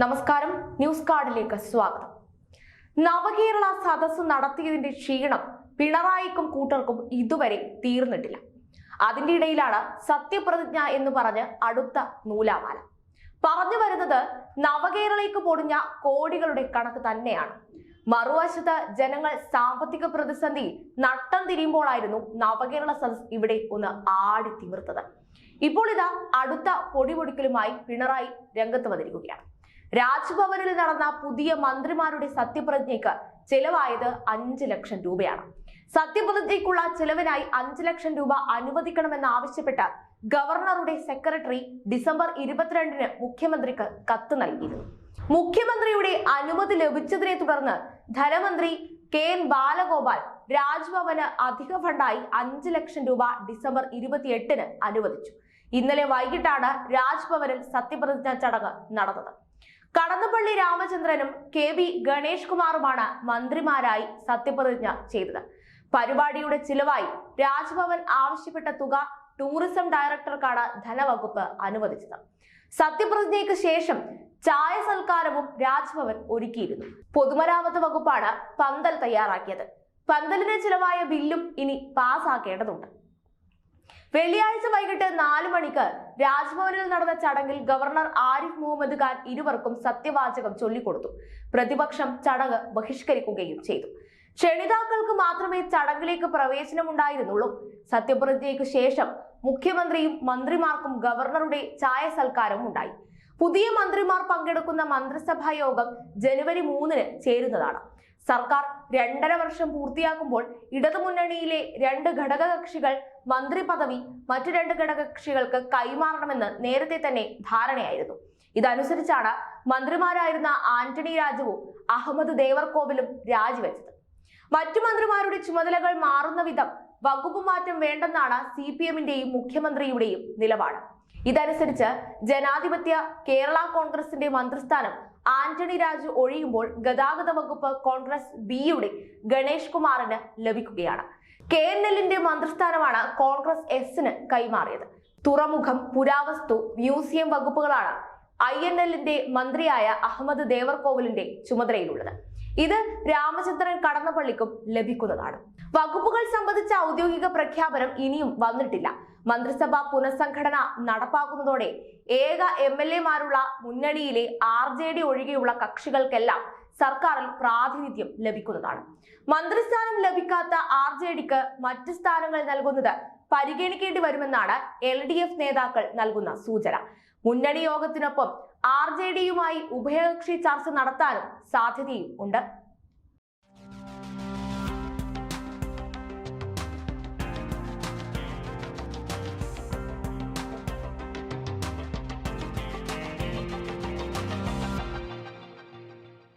നമസ്കാരം. ന്യൂസ് കാർഡിലേക്ക് സ്വാഗതം. നവകേരള സദസ് നടത്തിയതിന്റെ ക്ഷീണം പിണറായിക്കും കൂട്ടർക്കും ഇതുവരെ തീർന്നിട്ടില്ല. അതിന്റെ ഇടയിലാണ് സത്യപ്രതിജ്ഞ എന്ന് പറഞ്ഞ് അടുത്ത നൂലാമാല. പറഞ്ഞു വരുന്നത് നവകേരളയ്ക്ക് പൊടിഞ്ഞ കോടികളുടെ കണക്ക് തന്നെയാണ്. മറുവശത്ത് ജനങ്ങൾ സാമ്പത്തിക പ്രതിസന്ധി നട്ടം തിരിയുമ്പോഴായിരുന്നു നവകേരള സദസ് ഇവിടെ ഒന്ന് ആടി തിമിർത്തത്. ഇപ്പോൾ ഇതാ അടുത്ത പൊടിപൊടിക്കലുമായി പിണറായി രംഗത്ത് വന്നിരിക്കുകയാണ്. രാജ്ഭവനിൽ നടന്ന പുതിയ മന്ത്രിമാരുടെ സത്യപ്രതിജ്ഞയ്ക്ക് ചെലവായത് അഞ്ച് ലക്ഷം രൂപയാണ്. സത്യപ്രതിജ്ഞയ്ക്കുള്ള ചെലവിനായി അഞ്ച് ലക്ഷം രൂപ അനുവദിക്കണമെന്ന് ആവശ്യപ്പെട്ട് ഗവർണറുടെ സെക്രട്ടറി ഡിസംബർ ഇരുപത്തിരണ്ടിന് മുഖ്യമന്ത്രിക്ക് കത്ത് നൽകിയിരുന്നു. മുഖ്യമന്ത്രിയുടെ അനുമതി ലഭിച്ചതിനെ തുടർന്ന് ധനമന്ത്രി കെ എൻ ബാലഗോപാൽ രാജ്ഭവന് അധിക ഫണ്ടായി അഞ്ച് ലക്ഷം രൂപ ഡിസംബർ ഇരുപത്തിയെട്ടിന് അനുവദിച്ചു. ഇന്നലെ വൈകിട്ടാണ് രാജ്ഭവനിൽ സത്യപ്രതിജ്ഞാ ചടങ്ങ് നടന്നത്. കടന്നപ്പള്ളി രാമചന്ദ്രനും കെ വി ഗണേഷ് കുമാറുമാണ് മന്ത്രിമാരായി സത്യപ്രതിജ്ഞ ചെയ്തത്. പരിപാടിയുടെ ചിലവായി രാജ്ഭവൻ ആവശ്യപ്പെട്ട തുക ടൂറിസം ഡയറക്ടർക്കാണ് ധനവകുപ്പ് അനുവദിച്ചത്. സത്യപ്രതിജ്ഞയ്ക്ക് ശേഷം ചായ സൽക്കാരവും രാജ്ഭവൻ ഒരുക്കിയിരുന്നു. പൊതുമരാമത്ത് വകുപ്പാണ് പന്തൽ തയ്യാറാക്കിയത്. പന്തലിന് ചിലവായ ബില്ലും ഇനി പാസ്സാക്കേണ്ടതുണ്ട് വെള്ളിയാഴ്ച വൈകിട്ട് നാല് മണിക്ക് രാജ്ഭവനിൽ നടന്ന ചടങ്ങിൽ ഗവർണർ ആരിഫ് മുഹമ്മദ് ഖാൻ ഇരുവർക്കും സത്യവാചകം ചൊല്ലിക്കൊടുത്തു. പ്രതിപക്ഷം ചടങ്ങ് ബഹിഷ്കരിക്കുകയും ചെയ്തു. ക്ഷണിതാക്കൾക്ക് മാത്രമേ ചടങ്ങിലേക്ക് പ്രവേശനമുണ്ടായിരുന്നുള്ളൂ. സത്യപ്രതിജ്ഞയ്ക്ക് ശേഷം മുഖ്യമന്ത്രിയും മന്ത്രിമാർക്കും ഗവർണറുടെ ചായ സൽക്കാരവും ഉണ്ടായി. പുതിയ മന്ത്രിമാർ പങ്കെടുക്കുന്ന മന്ത്രിസഭാ യോഗം ജനുവരി മൂന്നിന് ചേരുന്നതാണ്. സർക്കാർ രണ്ടര വർഷം പൂർത്തിയാക്കുമ്പോൾ ഇടതുമുന്നണിയിലെ രണ്ട് ഘടകകക്ഷികൾ മന്ത്രി പദവി മറ്റു രണ്ട് ഘടകകക്ഷികൾക്ക് കൈമാറണമെന്ന് നേരത്തെ തന്നെ ധാരണയായിരുന്നു. ഇതനുസരിച്ചാണ് മന്ത്രിമാരായിരുന്ന ആന്റണി രാജുവും അഹമ്മദ് ദേവർകോവിലും രാജിവെച്ചത്. മറ്റു മന്ത്രിമാരുടെ ചുമതലകൾ മാറുന്ന വിധം വകുപ്പ് മാറ്റം വേണ്ടെന്നാണ് സി പി എമ്മിന്റെയും മുഖ്യമന്ത്രിയുടെയും നിലപാട്. ഇതനുസരിച്ച് ജനാധിപത്യ കേരള കോൺഗ്രസിന്റെ മന്ത്രിസ്ഥാനം ആന്റണി രാജു ഒഴിയുമ്പോൾ ഗതാഗത വകുപ്പ് കോൺഗ്രസ് ബിയുടെ ഗണേഷ് കുമാറിന് ലഭിക്കുകയാണ്. കെ എൻ എല്ലിന്റെ മന്ത്രിസ്ഥാനമാണ് കോൺഗ്രസ് എസിന് കൈമാറിയത്. തുറമുഖം പുരാവസ്തു മ്യൂസിയം വകുപ്പുകളാണ് ഐ എൻ എല്ലിന്റെ മന്ത്രിയായ അഹമ്മദ് ദേവർകോവിലിന്റെ ചുമതലയിലുള്ളത്. ഇത് രാമചന്ദ്രൻ കടന്നപ്പള്ളിക്കും ലഭിക്കുന്നതാണ്. വകുപ്പുകൾ സംബന്ധിച്ച ഔദ്യോഗിക പ്രഖ്യാപനം ഇനിയും വന്നിട്ടില്ല. മന്ത്രിസഭ പുനഃസംഘടന നടപ്പാക്കുന്നതോടെ ഏക എം എൽ എമാരുള്ള മുന്നണിയിലെ ആർ ജെ ഡി ഒഴികെയുള്ള കക്ഷികൾക്കെല്ലാം സർക്കാരിൽ പ്രാതിനിധ്യം ലഭിക്കുന്നതാണ്. മന്ത്രിസ്ഥാനം ലഭിക്കാത്ത ആർ ജെ ഡിക്ക് മറ്റ് സ്ഥാനങ്ങൾ നൽകുന്നത് പരിഗണിക്കേണ്ടി വരുമെന്നാണ് എൽ ഡി എഫ് നേതാക്കൾ നൽകുന്ന സൂചന. മുന്നണി യോഗത്തിനൊപ്പം ആർ ജെ ഡിയുമായി ഉഭയകക്ഷി ചർച്ച നടത്താനും സാധ്യതയും ഉണ്ട്